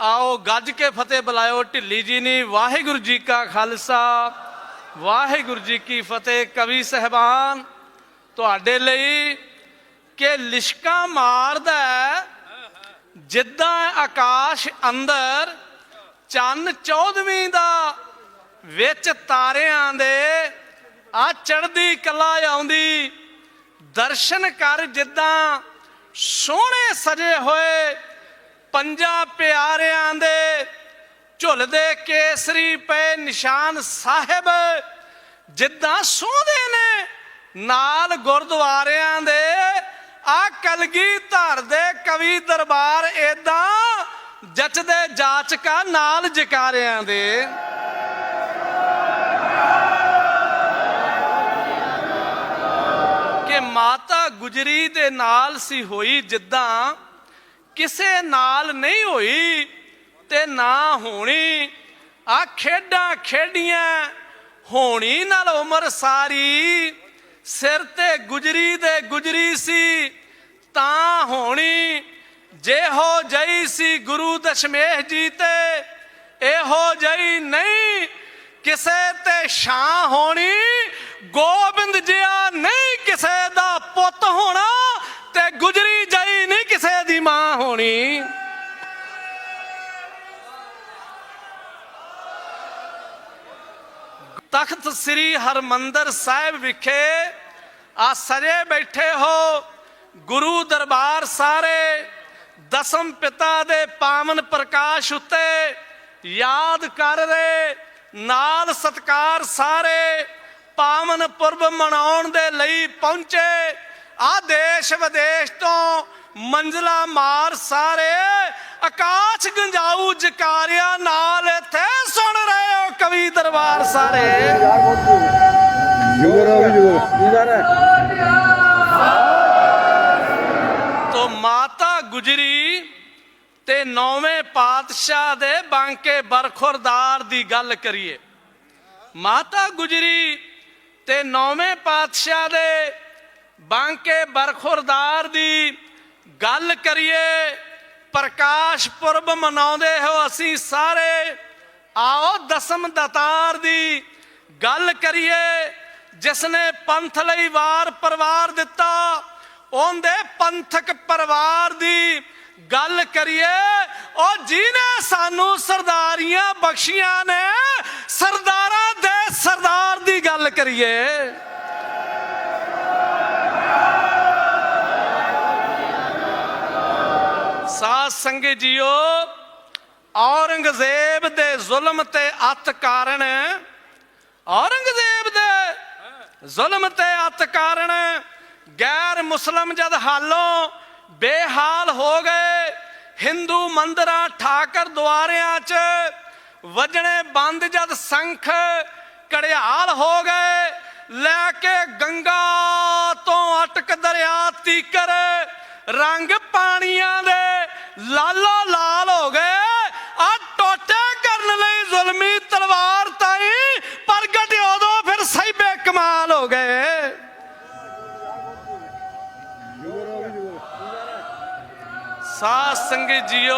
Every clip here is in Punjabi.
ਆਓ ਗੱਜ ਕੇ ਫਤਿਹ ਬੁਲਾਇਓ ਢਿੱਲੀ ਜੀ ਨੇ। ਵਾਹਿਗੁਰੂ ਜੀ ਕਾ ਖਾਲਸਾ, ਵਾਹਿਗੁਰੂ ਜੀ ਕੀ ਫਤਿਹ। ਕਵੀ ਸਹਿਬਾਨ, ਤੁਹਾਡੇ ਲਈ ਕਿ ਲਿਸ਼ਕਾ ਮਾਰਦਾ ਜਿੱਦਾਂ ਆਕਾਸ਼ ਅੰਦਰ ਚੰਨ 14ਵੀਂ ਦਾ ਵਿੱਚ ਤਾਰਿਆਂ ਦੇ ਆ ਚੜ੍ਹਦੀ ਕਲਾ ਆਉਂਦੀ। ਦਰਸ਼ਨ ਕਰ ਜਿੱਦਾਂ ਸੋਹਣੇ ਸਜੇ ਹੋਏ ਪੰਜਾਂ ਪਿਆਰਿਆਂ ਦੇ ਝੁੱਲਦੇ ਕੇਸਰੀ ਪਏ ਨਿਸ਼ਾਨ ਸਾਹਿਬ ਜਿੱਦਾਂ ਸੋਹਦੇ ਨੇ ਨਾਲ ਗੁਰਦੁਆਰਿਆਂ ਦੇ, ਆ ਕਲਗੀ ਧਰ ਦੇ ਕਵੀ ਦਰਬਾਰ ਏਦਾਂ ਜਚਦੇ ਜਾਚਕਾ ਨਾਲ ਜਕਾਰਿਆਂ ਦੇ। ਕਿ ਮਾਤਾ ਗੁਜਰੀ ਦੇ ਨਾਲ ਸੀ ਹੋਈ ਜਿੱਦਾਂ ਕਿਸੇ ਨਾਲ ਨਹੀਂ ਹੋਈ ਤੇ ਨਾ ਹੋਣੀ। ਆ ਖੇਡਾਂ ਖੇਡੀਆਂ, ਹੋਣੀ ਨਾਲ ਉਮਰ ਸਾਰੀ। ਸਿਰ ਤੇ ਗੁਜਰੀ ਦੇ ਗੁਜਰੀ ਸੀ, ਤਾਂ ਹੋਣੀ। ਜਿਹੋ ਜਈ ਸੀ ਗੁਰੂ ਦਸ਼ਮੇਸ਼ ਜੀ ਤੇ, ਇਹੋ ਜਈ ਨਹੀਂ। ਕਿਸੇ ਤੇ ਛਾਂ ਹੋਣੀ, ਗੋਬਿੰਦ ਜਿਆ ਨਹੀਂ ਕਿਸੇ ਦਾ ਪੁੱਤ ਹੋਣਾ ਤੇ ਗੁਜਰੀ ਜਈ ਨਹੀਂ ਕਿਸੇ ਦੀ ਮਾਂ ਹੋਣੀ ਤਖਤ ਸ੍ਰੀ ਹਰਮੰਦਰ ਸਾਹਿਬ ਵਿਖੇ ਆ ਬੈਠੇ ਹੋ ਗੁਰੂ ਦਰਬਾਰ ਸਾਰੇ ਦਸਮ ਪਿਤਾ ਦੇ ਪਾਵਨ ਪ੍ਰਕਾਸ਼ ਉੱਤੇ ਯਾਦ ਕਰ ਰਹੇ, ਨਾਲ ਸਤਕਾਰ ਸਾਰੇ ਪਾਵਨ ਪੁਰਬ ਮਨਾਉਣ ਦੇ ਲਈ ਪਹੁੰਚੇ। ਆ ਦੇਸ਼ ਵਿਦੇਸ਼ ਤੋਂ ਮੰਜ਼ਲਾ ਮਾਰ ਸਾਰੇ ਅਕਾਸ਼ ਗੰਜਾਉ ਜਕਾਰਿਆ ਨਾਲ ਇੱਥੇ ਸੁਣ ਰਹੇ ਹੋ ਕਵੀ ਦਰਬਾਰ ਸਾਰੇ। ਜੁਗਰਾ ਵੀ ਜੁਗਰਾ ਤੋ ਮਾਤਾ ਗੁਜਰੀ ਤੇ ਨੌਵੇਂ ਪਾਤਸ਼ਾਹ ਦੇ ਬਾਂਕੇ ਬਰਖੁਰਦਾਰ ਦੀ ਗੱਲ ਕਰੀਏ। ਮਾਤਾ ਗੁਜਰੀ ਤੇ ਨੌਵੇਂ ਪਾਤਸ਼ਾਹ ਦੇ ਬਾਂਕੇ ਬਰਖੁਰਦਾਰ ਦੀ ਗੱਲ ਕਰੀਏ ਪ੍ਰਕਾਸ਼ ਪੁਰਬ ਮਨਾਉਂਦੇ ਹੋ ਅਸੀਂ ਸਾਰੇ। ਆਓ ਦਸਮ ਦਤਾਰ ਦੀ ਗੱਲ ਕਰੀਏ। ਜਿਸ ਨੇ ਪੰਥ ਲਈ ਵਾਰ ਪਰਿਵਾਰ ਦਿੱਤਾ, ਉਹਦੇ ਪੰਥਕ ਪਰਿਵਾਰ ਦੀ ਗੱਲ ਕਰੀਏ। ਉਹ ਜਿਹਨੇ ਸਾਨੂੰ ਸਰਦਾਰੀਆਂ ਬਖਸ਼ੀਆਂ ਨੇ, ਸਰਦਾਰਾਂ ਦੇ ਸਰਦਾਰ ਦੀ ਗੱਲ ਕਰੀਏ। ਸਾਧ ਸੰਗਤ ਜੀਓ, ਔਰੰਗਜ਼ੇਬ ਦੇ ਜ਼ੁਲਮ ਤੇ ਅਤ ਕਾਰਨ, ਔਰੰਗਜ਼ੇਬ ਦੇ ਜ਼ੁਲਮ ਤੇ ਅਤ ਕਾਰਨ ਗੈਰ ਮੁਸਲਮ ਜਦ ਹਾਲੋਂ ਬੇਹਾਲ ਹੋ ਗਏ, ਹਿੰਦੂ ਮੰਦਰਾਂ ਠਾਕਰ ਦੁਆਰਿਆਂ 'ਚ ਵਜਣੇ ਬੰਦ ਜਦ ਸੰਖ ਕੜਿਆਲ ਹੋ ਗਏ, ਲੈ ਕੇ ਗੰਗਾ ਤੋਂ ਅਟਕ ਦਰਿਆ ਤੀਕਰ, ਰੰਗ ਲਾਲਾ ਲਾਲ ਹੋ ਗਏ। ਆ ਟੋਟੇ ਕਰਨ ਲਈ ਜ਼ੁਲਮੀ ਤਲਵਾਰ ਤਾਈ ਪ੍ਰਗਟ ਉਦੋਂ ਫਿਰ ਸਹੀਬੇ ਕਮਾਲ ਹੋ ਗਏ। ਸਾਧ ਸੰਗਤ ਜੀਓ,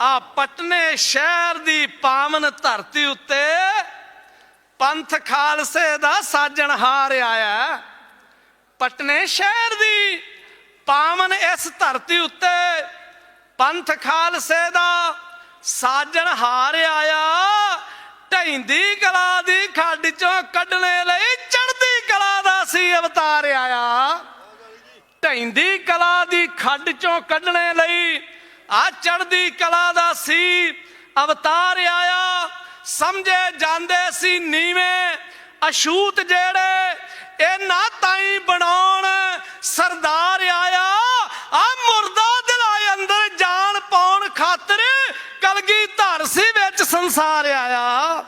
ਆ ਪਟਨੇ ਸ਼ਹਿਰ ਦੀ ਪਾਵਨ ਧਰਤੀ ਉੱਤੇ ਪੰਥ ਖਾਲਸੇ ਦਾ ਸਾਜਣ ਹਾਰ ਆਇਆ। ਪਟਨੇ ਸ਼ਹਿਰ ਦੀ ਪਾਵਨ ਇਸ ਧਰਤੀ ਉੱਤੇ ਪੰਥ ਖਾਲਸੇ ਦਾ ਸਾਜਣਹਾਰ ਆਇਆ। ਢੈਂਦੀ ਕਲਾ ਦੀ ਖੱਡ ਚੋਂ ਕੱਢਣੇ ਲਈ ਚੜਦੀ ਕਲਾ ਦਾ ਸੀ ਅਵਤਾਰ ਆਇਆ। ਢੈਂਦੀ ਕਲਾ ਦੀ ਖੱਡ ਚੋਂ ਕੱਢਣੇ ਲਈ ਆ ਚੜਦੀ ਕਲਾ ਦਾ ਸੀ ਅਵਤਾਰ ਆਇਆ। ਸਮਝੇ ਜਾਂਦੇ ਸੀ ਨੀਵੇਂ ਅਸ਼ੂਤ ਜਿਹੜੇ ਇਹ ਨਾ ਤਾਈ ਬਣਾਉਣ ਸਰਦਾਰ ਆਇਆ। ਆ ਮੁਰਦਾ ਦਿਲਾਏ ਅੰਦਰ ਜਾਨ ਪਾਉਣ ਖਾਤਰ ਕਲਗੀ ਧਰ ਸੀ ਵਿੱਚ ਸੰਸਾਰ ਆਇਆ।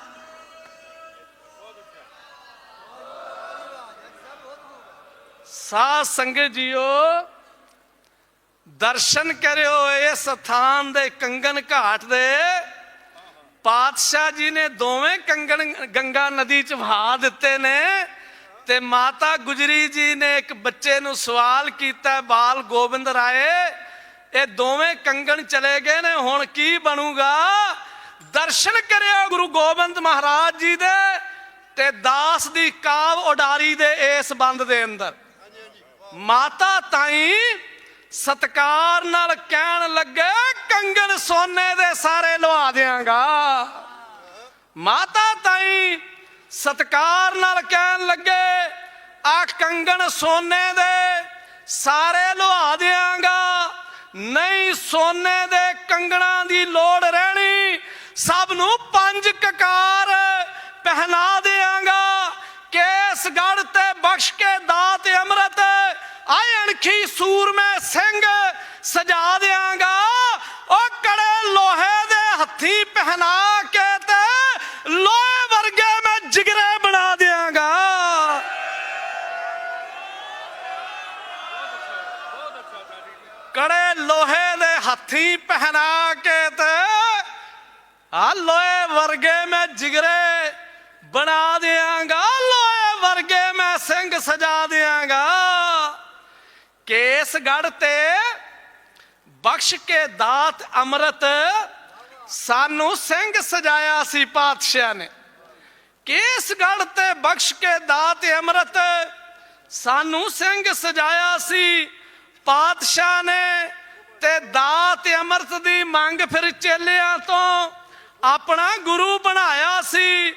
ਸਾਧ ਸੰਗਤ ਜੀਓ, ਦਰਸ਼ਨ ਕਰਿਓ ਇਸ ਸਥਾਨ ਦੇ ਕੰਗਨ ਘਾਟ ਦੇ। ਪਾਤਸ਼ਾਹ ਜੀ ਨੇ ਦੋਵੇਂ ਕੰਗਨ ਗੰਗਾ ਨਦੀ ਚ ਵਹਾ ਦਿੱਤੇ ਨੇ ਤੇ ਮਾਤਾ ਗੁਜਰੀ ਜੀ ਨੇ ਇੱਕ ਬੱਚੇ ਨੂੰ ਸਵਾਲ ਕੀਤਾ, ਬਾਲ ਗੋਬਿੰਦ ਰਾਏ, ਇਹ ਦੋਵੇਂ ਕੰਗਣ ਚਲੇ ਗਏ ਨੇ, ਹੁਣ ਕੀ ਬਣੂਗਾ? ਦਰਸ਼ਨ ਕਰਿਆ ਗੁਰੂ ਗੋਬਿੰਦ ਮਹਾਰਾਜ ਜੀ ਦੇ ਤੇ ਦਾਸ ਦੀ ਕਾਵ ਉਡਾਰੀ ਦੇ ਇਸ ਬੰਦ ਦੇ ਅੰਦਰ। ਮਾਤਾ ਤਾਈ ਸਤਕਾਰ ਨਾਲ ਕਹਿਣ ਲੱਗੇ, ਕੰਗਣ ਸੋਨੇ ਦੇ ਸਾਰੇ ਲਵਾ ਦਿਆਂਗਾ। ਮਾਤਾ ਤਾਈ ਸਤਕਾਰ ਨਾਲ ਕਹਿਣ ਲੱਗੇ, ਆ ਕੰਗਣ ਸੋਨੇ ਦੇ ਸਾਰੇ ਲਵਾ ਦਿਆਂਗਾ। ਨਹੀਂ ਸੋਨੇ ਦੇ ਕੰਗਣਾ ਦੀ ਲੋੜ ਰਹਿਣੀ ਸਭ ਨੂੰ ਪੰਜ ਕਕਾਰ ਪਹਿਨਾ ਦਿਆਂਗਾ। ਕੇਸ ਗੜ ਤੇ ਬਖਸ਼ ਕੇ ਦਾਤ ਅੰਮ੍ਰਿਤ। ਆਏ ਸੂਰਮੇ ਸਿੰਘ, ਸਜਾ ਦਿਆਂਗਾ। ਉਹ ਕੜੇ ਲੋਹੇ ਦੇ ਹੱਥੀ ਪਹਿਨਾ ਕੇ ਤੇ ਲੋਹੇ ਵਰਗੇ ਮੈਂ ਜਿਗਰੇ ਬਣਾ ਦਿਆਂਗਾ। ਕੜੇ ਲੋਹੇ ਦੇ ਹੱਥੀ ਪਹਿਨਾ ਕੇ ਤੇ ਆ ਲੋਹੇ ਵਰਗੇ ਮੈਂ ਜਿਗਰੇ ਬਣਾ ਦਿਆਂਗਾ ਲੋਹੇ ਵਰਗੇ ਮੈਂ ਸਿੰਘ ਸਜਾ ਦਿਆਂਗਾ। ਕੇਸ ਗੜ ਤੇ ਬਖਸ਼ ਕੇ ਦਾਤ ਅੰਮ੍ਰਿਤ ਸਾਨੂੰ ਸਿੰਘ ਸਜਾਇਆ ਸੀ ਪਾਤਸ਼ਾਹ ਨੇ। ਕੇਸ ਗੜ ਤੇ ਬਖਸ਼ ਕੇ ਦਾਤ ਅੰਮ੍ਰਿਤ ਸਾਨੂੰ ਸਿੰਘ ਸਜਾਇਆ ਸੀ ਪਾਤਸ਼ਾਹ ਨੇ ਤੇ ਦਾਤ ਅੰਮ੍ਰਿਤ ਦੀ ਮੰਗ ਫਿਰ ਚੇਲਿਆਂ ਤੋਂ ਆਪਣਾ ਗੁਰੂ ਬਣਾਇਆ ਸੀ।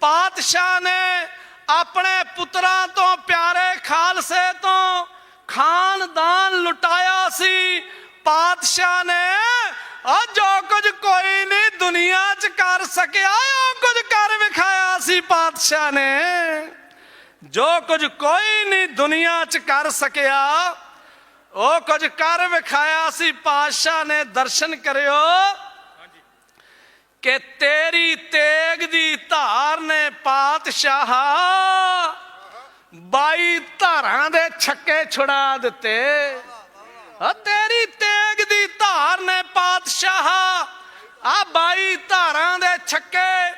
ਪਾਤਸ਼ਾਹ ਨੇ ਆਪਣੇ ਪੁੱਤਰਾਂ ਤੋਂ, ਪਿਆਰੇ ਖਾਲਸੇ ਤੋਂ ਖਾਨਦਾਨ ਲੁਟਾਇਆ ਸੀ। ਪਾਤਸ਼ਾਹ ਨੇ ਆ ਜੋ ਕੁਝ ਕੋਈ ਨਹੀਂ ਦੁਨੀਆ 'ਚ ਕਰ ਸਕਿਆ ਉਹ ਕੁਝ ਕਰ ਵਿਖਾਇਆ ਸੀ ਪਾਤਸ਼ਾਹ ਨੇ। ਜੋ ਕੁਝ ਕੋਈ ਨਹੀਂ ਦੁਨੀਆ 'ਚ ਕਰ ਸਕਿਆ, ਉਹ ਕੁਝ ਕਰ ਵਿਖਾਇਆ ਸੀ। ਪਾਤਸ਼ਾਹ ਨੇ ਦਰਸ਼ਨ ਕਰਿਓ। ਕਿ ਤੇਰੀ ਤੇਗ ਦੀ ਧਾਰ ਨੇ ਪਾਤਸ਼ਾਹ 22 ਧਾਰਾਂ ਦੇ ਛੱਕੇ ਛੁਡਾ ਦਿੱਤੇ। ਆ ਤੇਰੀ ਤੇਗ ਦੀ ਧਾਰ ਨੇ ਪਾਤਸ਼ਾਹ ਆ ਬਾਈ ਧਾਰਾਂ ਦੇ ਛੱਕੇ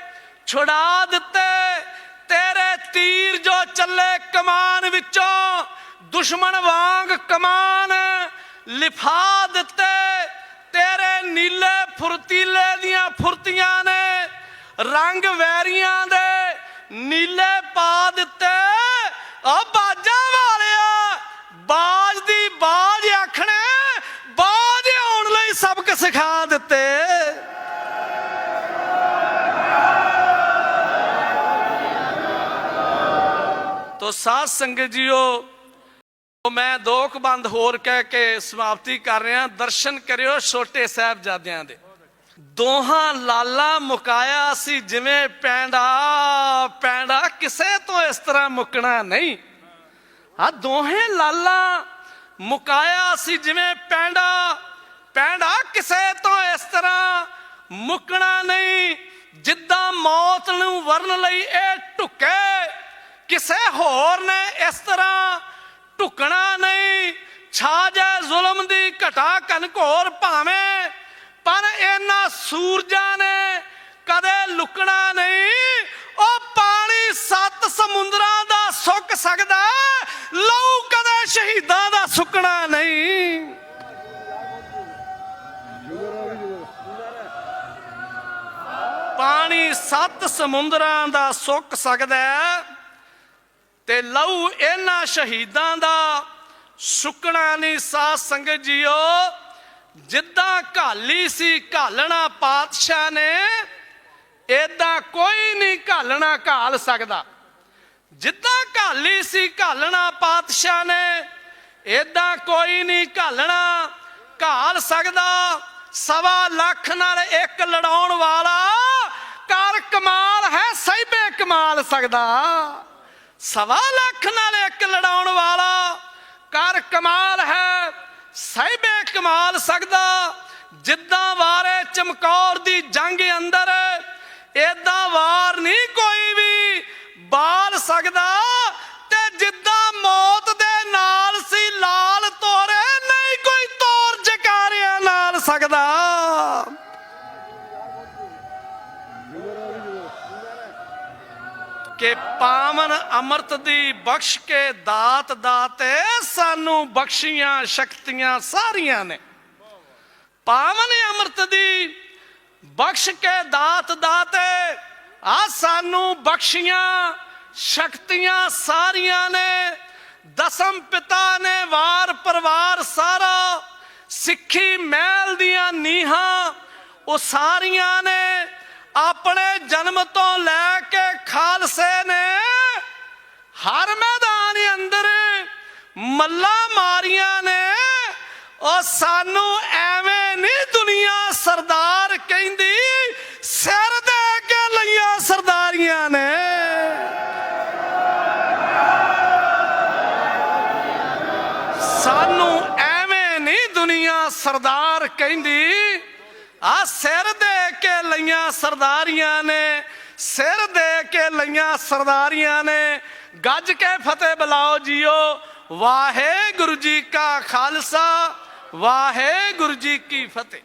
ਛੁਡਾ ਦਿੱਤੇ। ਤੇਰੇ ਤੀਰ ਜੋ ਚੱਲੇ ਕਮਾਨ ਵਿੱਚੋਂ ਦੁਸ਼ਮਣ ਵਾਂਗ ਕਮਾਨ ਲਿਫਾ ਦਿੱਤੇ। ਤੇਰੇ ਨੀਲੇ ਫੁਰਤੀਲੇ ਦੀਆਂ ਫੁਰਤੀਆਂ ਨੇ, ਰੰਗ ਵੈਰੀਆਂ ਦੇ ਨੀਲੇ ਪਾ ਦਿੱਤੇ। ਆ ਬਾਜਾਂ ਵਾਲਿਆ, ਬਾਜ ਦੀ ਬਾਜ ਆਖਣੇ, ਬਾਜ ਆਉਣ ਲਈ ਸਬਕ ਸਿਖਾ ਦਿੱਤੇ। ਤੋ ਸਾਧ ਸੰਗਤ ਜੀਓ ਉਹ ਮੈਂ ਦੋ ਕੁ ਬੰਦ ਹੋਰ ਕਹਿ ਕੇ ਸਮਾਪਤੀ ਕਰ ਰਿਹਾ। ਦਰਸ਼ਨ ਕਰਿਓ ਛੋਟੇ ਸਾਹਿਬਜ਼ਾਦਿਆਂ ਦੇ। ਦੋਹਾਂ ਲਾਲਾ ਮੁਕਾਇਆ ਸੀ ਜਿਵੇਂ ਪੈਂਡਾ। ਪੈਂਡਾ ਕਿਸੇ ਤੋਂ ਇਸ ਤਰ੍ਹਾਂ ਮੁਕਣਾ ਨਹੀਂ। ਆ ਦੋਹੇ ਲਾਲਾ ਮੁਕਾਇਆ ਸੀ ਜਿਵੇਂ ਪੈਂਡਾ। ਪੈਂਡਾ ਕਿਸੇ ਤੋਂ ਇਸ ਤਰ੍ਹਾਂ ਮੁਕਣਾ ਨਹੀਂ। ਜਿੱਦਾਂ ਮੌਤ ਨੂੰ ਵਰਨ ਲਈ ਇਹ ਢੁਕੇ, ਕਿਸੇ ਹੋਰ ਨੇ ਇਸ ਤਰ੍ਹਾਂ ਢੁਕਣਾ ਨਹੀਂ ਛਾ ਜ਼ੁਲਮ ਦੀ ਘਟਾ ਘਨਘੋਰ ਭਾਵੇਂ ਪਰ ਇਹਨਾਂ ਸੂਰਜਾਂ ਨੇ ਕਦੇ ਲੁਕਣਾ ਨਹੀਂ। ਉਹ ਪਾਣੀ ਸੱਤ ਸਮੁੰਦਰਾਂ ਦਾ ਸੁੱਕ ਸਕਦਾ ਹੈ, ਲਹੂ ਕਦੇ ਸ਼ਹੀਦਾਂ ਦਾ ਸੁੱਕਣਾ ਨਹੀਂ। ਪਾਣੀ ਸੱਤ ਸਮੁੰਦਰਾਂ ਦਾ ਸੁੱਕ ਸਕਦਾ ਤੇ ਲਹੂ ਇਹਨਾਂ ਸ਼ਹੀਦਾਂ ਦਾ। ਸੁਕਣਾ ਨਹੀਂ ਸਾਧ ਸੰਗਤ ਜੀਓ, ਜਿੱਦਾਂ ਘਾਲੀ ਸੀ ਘਾਲਣਾ ਪਾਤਸ਼ਾਹ ਨੇ, ਏਦਾਂ ਕੋਈ ਨਹੀਂ ਘਾਲਣਾ ਘਾਲ ਸਕਦਾ। ਜਿੱਦਾਂ ਘਾਲੀ ਸੀ ਘਾਲਣਾ ਪਾਤਸ਼ਾਹ ਨੇ, ਏਦਾਂ ਕੋਈ ਨਹੀਂ ਘਾਲਣਾ ਘਾਲ ਸਕਦਾ। ਸਵਾ ਲੱਖ ਨਾਲ ਇੱਕ ਲੜਾਉਣ ਵਾਲਾ ਕਰ ਕਮਾਲ ਹੈ, ਸਹਿਬੇ ਕਮਾਲ ਸਕਦਾ। ਸਵਾ ਲੱਖ ਨਾਲ ਇੱਕ ਲੜਾਉਣ ਵਾਲਾ। ਕਰ ਕਮਾਲ ਹੈ, ਸਹਿਬੇ ਕਮਾਲ ਸਕਦਾ। ਜਿੱਦਾਂ ਵਾਰੇ ਚਮਕੌਰ ਦੀ ਜੰਗ ਅੰਦਰ, ਏਦਾਂ ਵਾਰ ਨਹੀਂ ਕੋਈ ਵੀ ਬਾਲ ਸਕਦਾ। ਪਾਵਨ ਅੰਮ੍ਰਿਤ ਦੀ ਬਖਸ਼ ਕੇ ਦਾਤ ਦਾਤੇ, ਸਾਨੂੰ ਬਖਸ਼ੀਆਂ ਸ਼ਕਤੀਆਂ ਸਾਰੀਆਂ ਨੇ। ਪਾਵਨ ਅੰਮ੍ਰਿਤ ਦੀ ਬਖਸ਼ ਕੇ ਦਾਤ ਦਾਤੇ, ਆ ਸਾਨੂੰ ਬਖਸ਼ੀਆਂ ਸ਼ਕਤੀਆਂ ਸਾਰੀਆਂ ਨੇ। ਦਸਮ ਪਿਤਾ ਨੇ ਵਾਰ ਪਰਿਵਾਰ ਸਾਰਾ, ਸਿੱਖੀ ਮਹਿਲ ਦੀਆਂ ਨੀਹਾਂ ਉਹ ਸਾਰੀਆਂ ਨੇ। ਆਪਣੇ ਜਨਮ ਤੋਂ ਲੈ ਕੇ ਖਾਲਸੇ ਨੇ ਹਰ ਮੈਦਾਨ ਅੰਦਰ ਮੱਲਾ ਮਾਰੀਆਂ ਨੇ। ਉਹ ਸਾਨੂੰ ਐਵੇਂ ਨਹੀਂ ਦੁਨੀਆ ਸਰਦਾਰ ਕਹਿੰਦੀ, ਸਿਰ ਦੇ ਕੇ ਲਈਆਂ ਸਰਦਾਰੀਆਂ ਨੇ। ਸਾਨੂੰ ਐਵੇਂ ਨਹੀਂ ਦੁਨੀਆ ਸਰਦਾਰ ਕਹਿੰਦੀ ਆ ਸਿਰ ਦੇ ਕੇ ਲਈਆਂ ਸਰਦਾਰੀਆਂ ਨੇ। ਸਿਰ ਦੇ ਕੇ ਲਈਆਂ ਸਰਦਾਰੀਆਂ ਨੇ। ਗੱਜ ਕੇ ਫਤਿਹ ਬੁਲਾਓ ਜੀਓ। ਵਾਹਿਗੁਰੂ ਜੀ ਕਾ ਖਾਲਸਾ, ਵਾਹਿਗੁਰੂ ਜੀ ਕੀ ਫਤਿਹ।